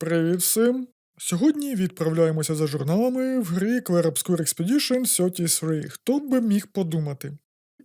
Привіт всім! Сьогодні відправляємося за журналами в грі Clair Obscure Expedition 33. Хто б міг подумати?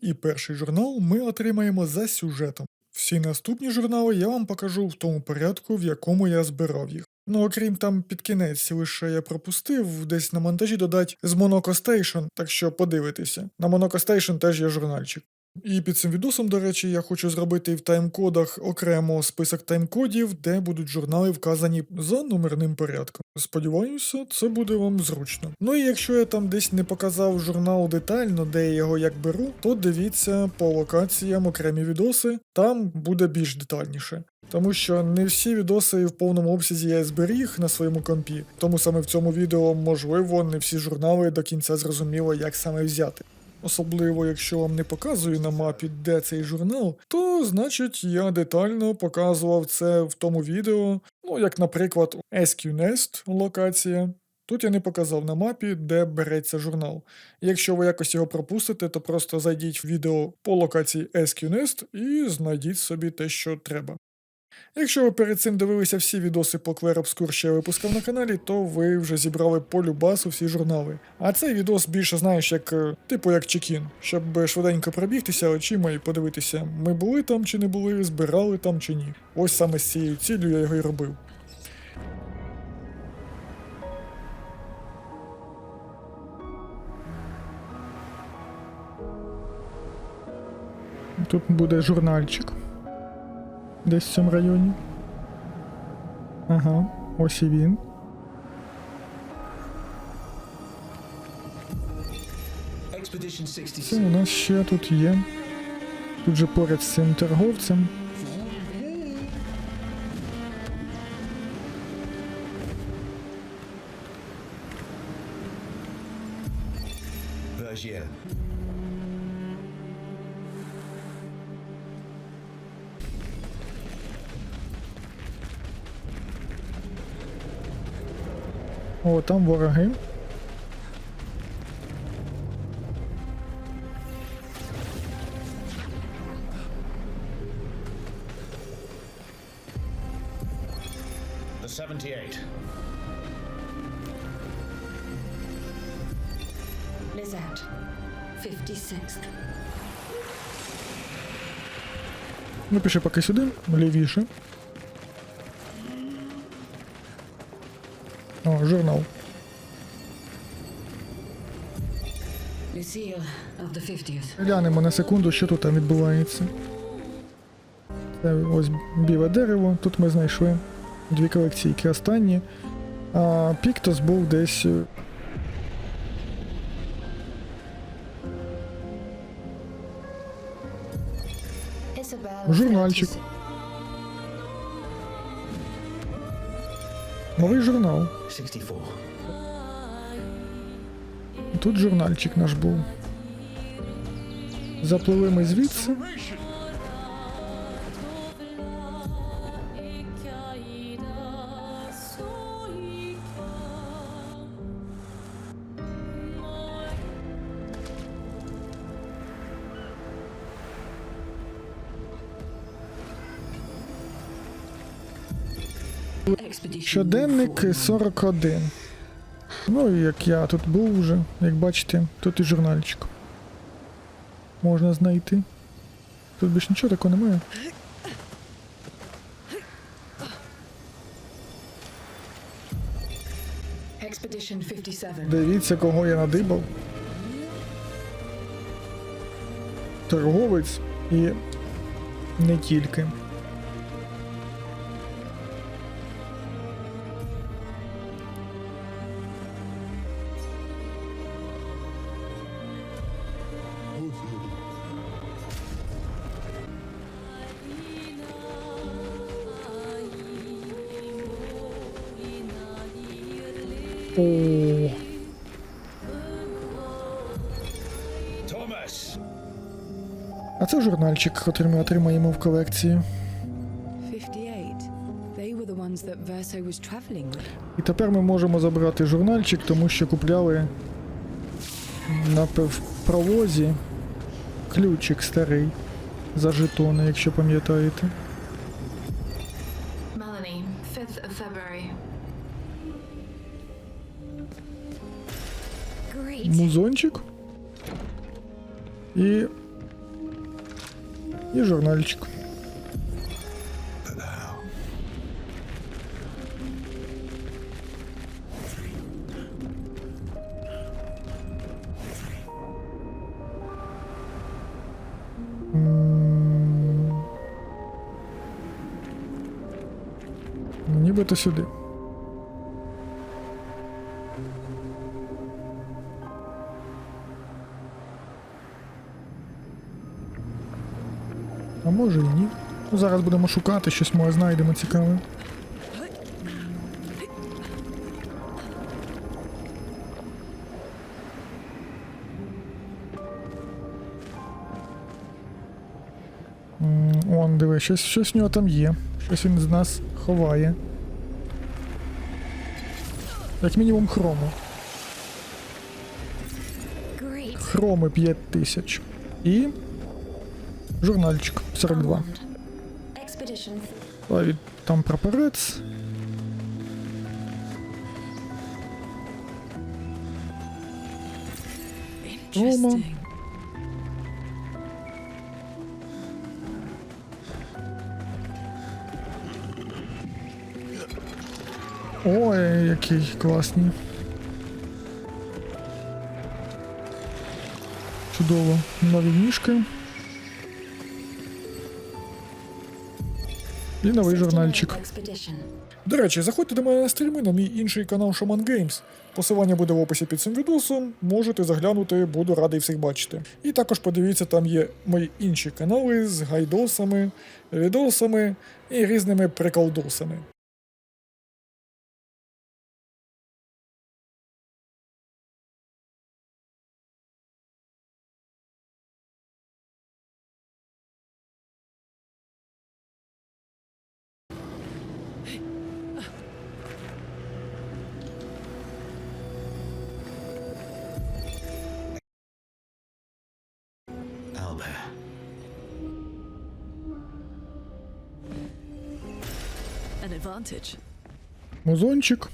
І перший журнал ми отримаємо за сюжетом. Всі наступні журнали я вам покажу в тому порядку, в якому я збирав їх. Ну, окрім там під кінець, лише я пропустив десь на монтажі додать з Monaco Station, так що подивитися. На Monaco Station теж є журнальчик. І під цим відосом, до речі, я хочу зробити в таймкодах окремо список таймкодів, де будуть журнали вказані за номерним порядком. Сподіваюся, це буде вам зручно. Ну і якщо я там десь не показав журнал детально, де я його як беру, то дивіться по локаціям окремі відоси, там буде більш детальніше. Тому що не всі відоси в повному обсязі я зберіг на своєму компі, тому саме в цьому відео, можливо, не всі журнали до кінця зрозуміло, як саме взяти. Особливо, якщо вам не показую на мапі, де цей журнал, то значить я детально показував це в тому відео, ну як, наприклад, SQNest локація. Тут я не показав на мапі, де береться журнал. Якщо ви якось його пропустите, то просто зайдіть в відео по локації SQNest і знайдіть собі те, що треба. Якщо ви перед цим дивилися всі відоси по Obscure, що я випускав на каналі, то ви вже зібрали по любасу всі журнали. А цей відос більше знаєш, як е, типу як чекін, щоб швиденько пробігтися очима і подивитися, ми були там чи не були, збирали там чи ні. Ось саме з цією ціллю я його і робив. Тут буде журнальчик. Десь в цьому районі. Ага, ось і він. Це у нас ще тут є. Тут же поряд з цим торговцем. Vergier. О, там вороги. The 78. Lizette, 56th. Ну, піши поки сюди, лівіше. О, журнал. Lucille of the 50th. Глянемо на секунду, що тут там відбувається. Це ось біле дерево, тут ми знайшли дві колекційки останні. А Піктос був десь. е, Журнальчик. 36. Новий журнал. Тут журнальчик наш був. Запливли ми звідси. Щоденник 41. Ну як я тут був вже, як бачите, тут і журнальчик. Можна знайти. Тут більш нічого такого немає. Expedition 57. Дивіться, кого я надибав. Торговець і не тільки. А це журнальчик, який ми отримаємо в колекції. 58. They were the ones that Verso was traveling with. І тепер ми можемо забрати журнальчик, тому що купляли на певпровозі ключик старий за жетони, якщо пам'ятаєте. Melanie, 5th of February. Great. Музончик. І. І журнальчик. М. Ну, Нібито сюди. Може і ні. Ну, зараз будемо шукати, щось може знайдемо цікаве. Он, диви, щось, щось в нього там є. Щось він з нас ховає. Як мінімум хрому. Хроми 5000. І. Журнальчик 42. Expedition А там прапорець. Interesting. Ой, який класний. Чудово. Нові ніжки. І новий журнальчик. До речі, заходьте до мене на стріми на мій інший канал Шоман Games. Посилання буде в описі під цим відосом. Можете заглянути, буду радий всіх бачити. І також подивіться, там є мої інші канали з гайдосами, відосами і різними приколдосами. An advantage. Музончик.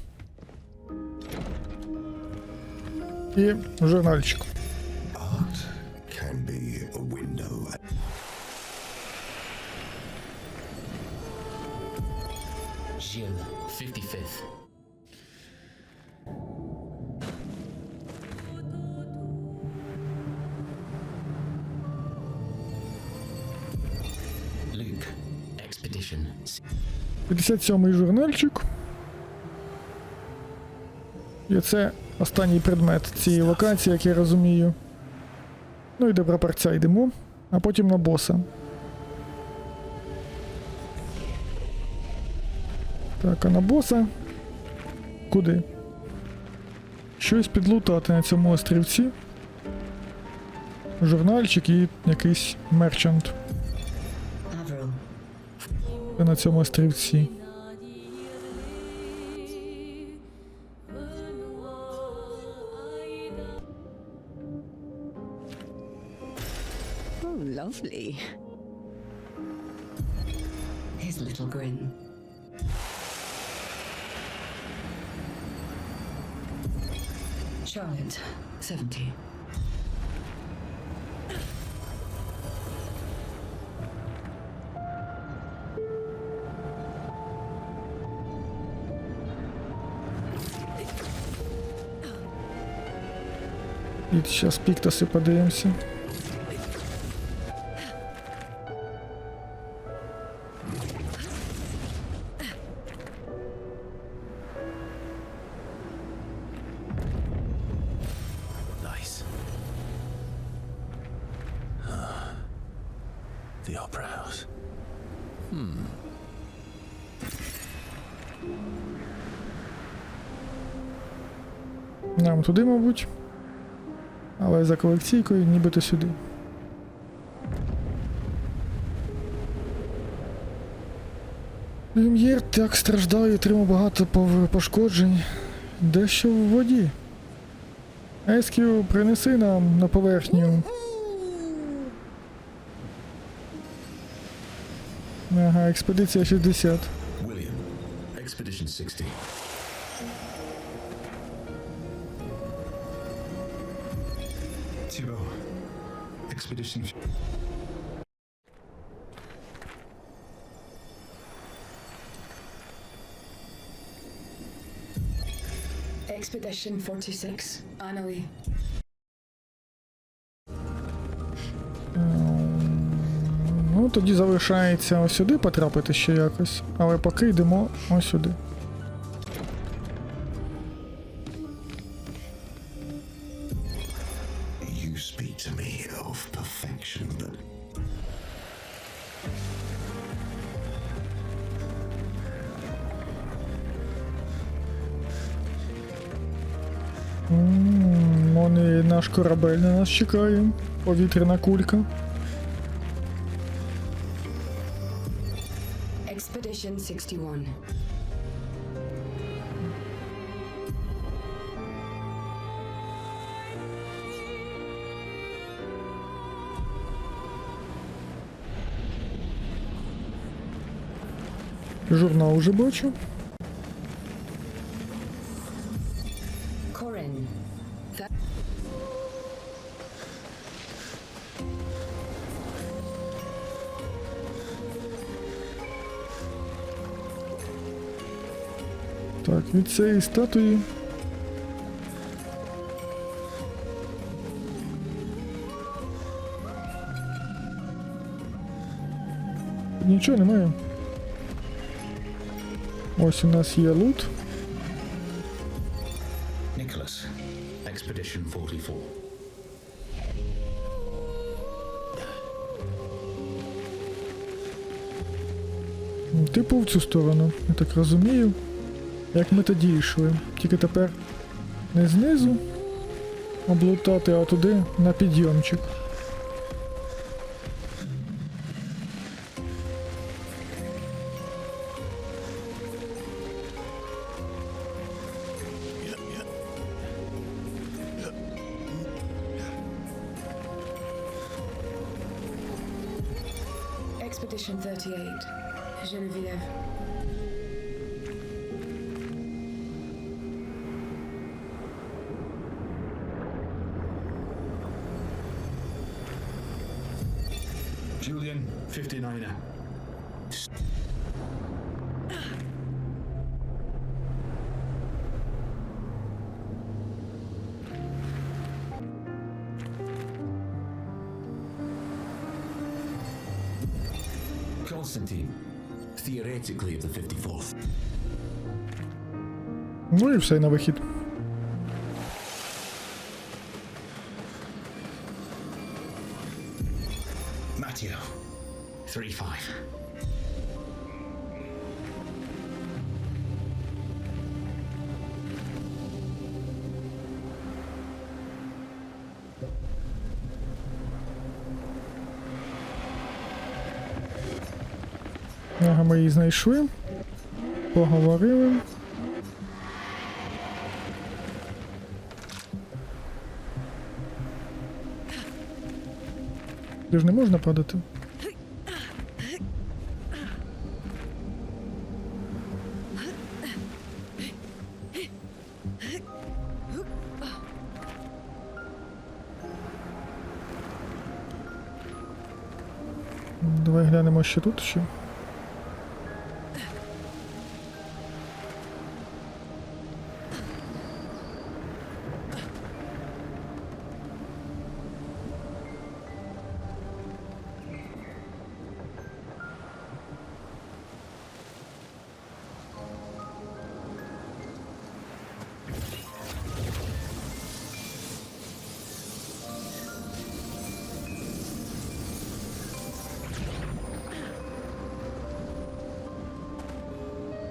І журнальчик. can be a window. Jim, 55th. Luke, Expedition 57-й журнальчик. І це останній предмет цієї локації, як я розумію. Ну і до прапорця йдемо, а потім на боса. Так, а на боса. Куди? Щось підлутати на цьому острівці. Журнальчик і якийсь мерчант Avril. на цьому острівці. Oh, lovely. His little grin. Charlotte, 70. І зараз піктаси подивимося. Нам туди, мабуть. Але за колекційкою нібито сюди. Люм'єр так страждав і отримав багато пошкоджень. Дещо в воді. Есків, принеси нам на поверхню. Ага, експедиція 60. William, Expedition 60. Thibaut. Expedition. Expedition 46. Annalie. Ну, тоді залишається ось сюди потрапити ще якось. Але поки йдемо ось сюди. Корабель на нас чекає. Повітряна кулька. Expedition 61. Журнал вже бачу. Від цієї статуї. Нічого немає. Ось у нас є лут. Nicholas. Expedition 44. Типу в цю сторону, я так розумію. Як ми тоді йшли. Тільки тепер не знизу облутати, а туди на підйомчик. Expedition 38. Genevieve. Julian, 59er. Constantine, theoretically of the 54th. Ну і все на вихід. Matteo, 3-5. Ага, ми її знайшли. Поговорили. Де ж не можна падати? Давай глянемо ще тут ще.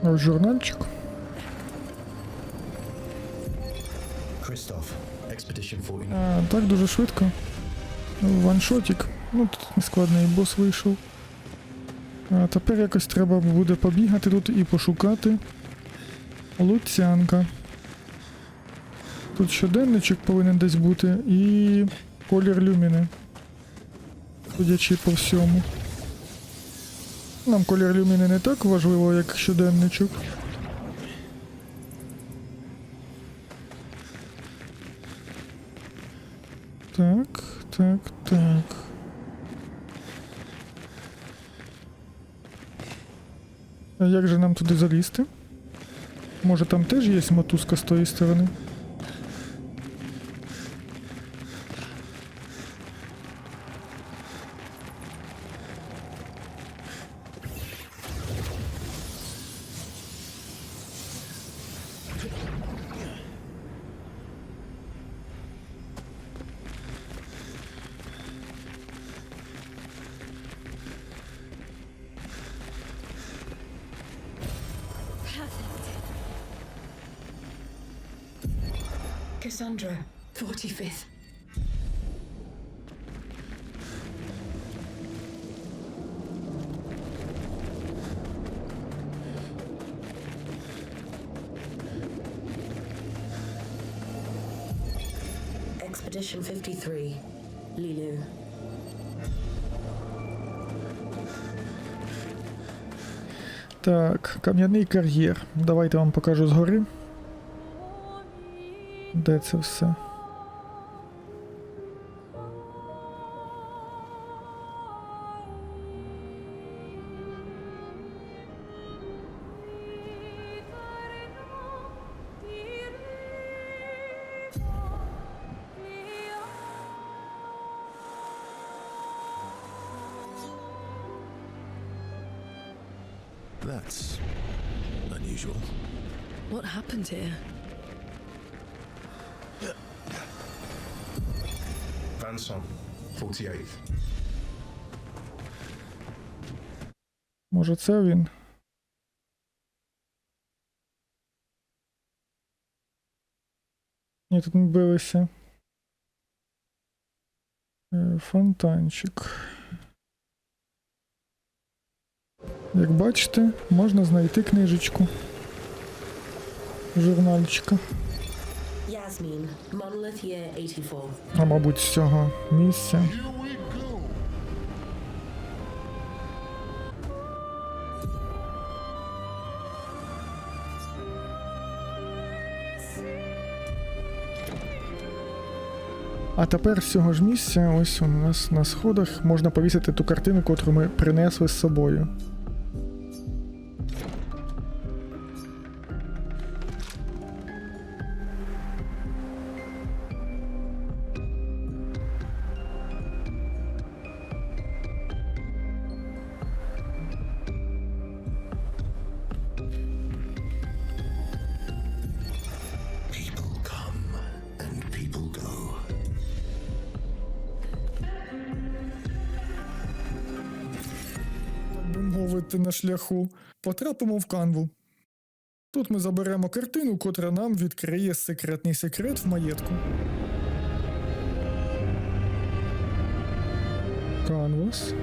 Ось журнальчик. Christoph, Expedition 49. А, так дуже швидко. Ваншотик. Ну, тут нескладний бос вийшов. А тепер якось треба буде побігати тут і пошукати Луцянка. Тут щоденничок повинен десь бути і колір люміни. Судячи по всьому. Нам колір люміни не так важливо, як щоденничок. Так, так, так. А як же нам туди залізти? Може там теж є мотузка з тої сторони? Cassandra, 45th. Expedition 53, Lilu. Так, кам'яний кар'єр. Давайте вам покажу згори. Де це все? That's unusual. What happened here? Vanson, 48th. Може це він? Ні, тут ми билися. Е, Фонтанчик. Як бачите, можна знайти книжечку. Журнальчика. Yasmin, Monolith Year 84. А мабуть, з цього місця. А тепер з цього ж місця, ось у нас на сходах, можна повісити ту картину, котру ми принесли з собою. На шляху, потрапимо в канву. Тут ми заберемо картину, котра нам відкриє секретний секрет в маєтку. Канвас.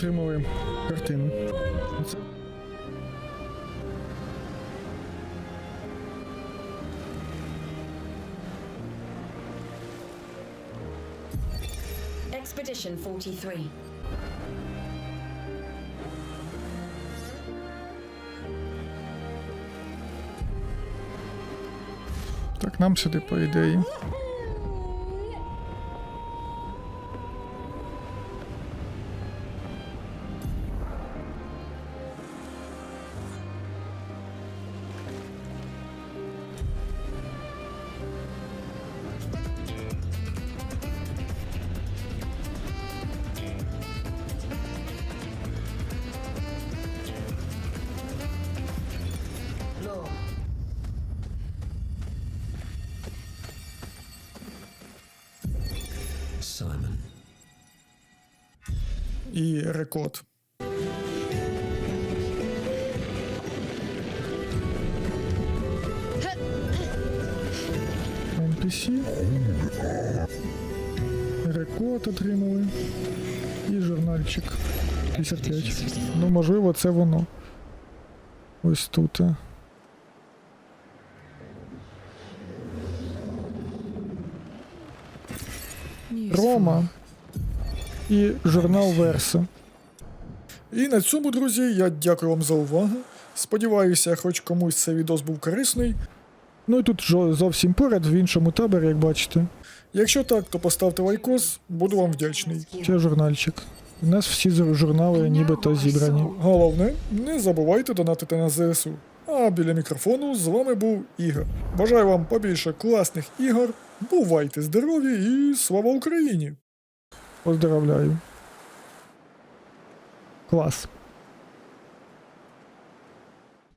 Отримали картину. Expedition 43. Так, нам сюди, по ідеї. І рекод. NPC. Рекорд отримали. І журнальчик. 55. Ну, можливо, це воно. Ось тут. е. Рома і журнал Верса. І на цьому, друзі, я дякую вам за увагу. Сподіваюся, хоч комусь цей відос був корисний. Ну і тут зовсім поряд, в іншому таборі, як бачите. Якщо так, то поставте лайкос, буду вам вдячний. Це журнальчик. У нас всі журнали нібито зібрані. Головне, не забувайте донатити на ЗСУ. А біля мікрофону з вами був Ігор. Бажаю вам побільше класних ігор. Бувайте здорові і слава Україні! Поздравляю. Клас.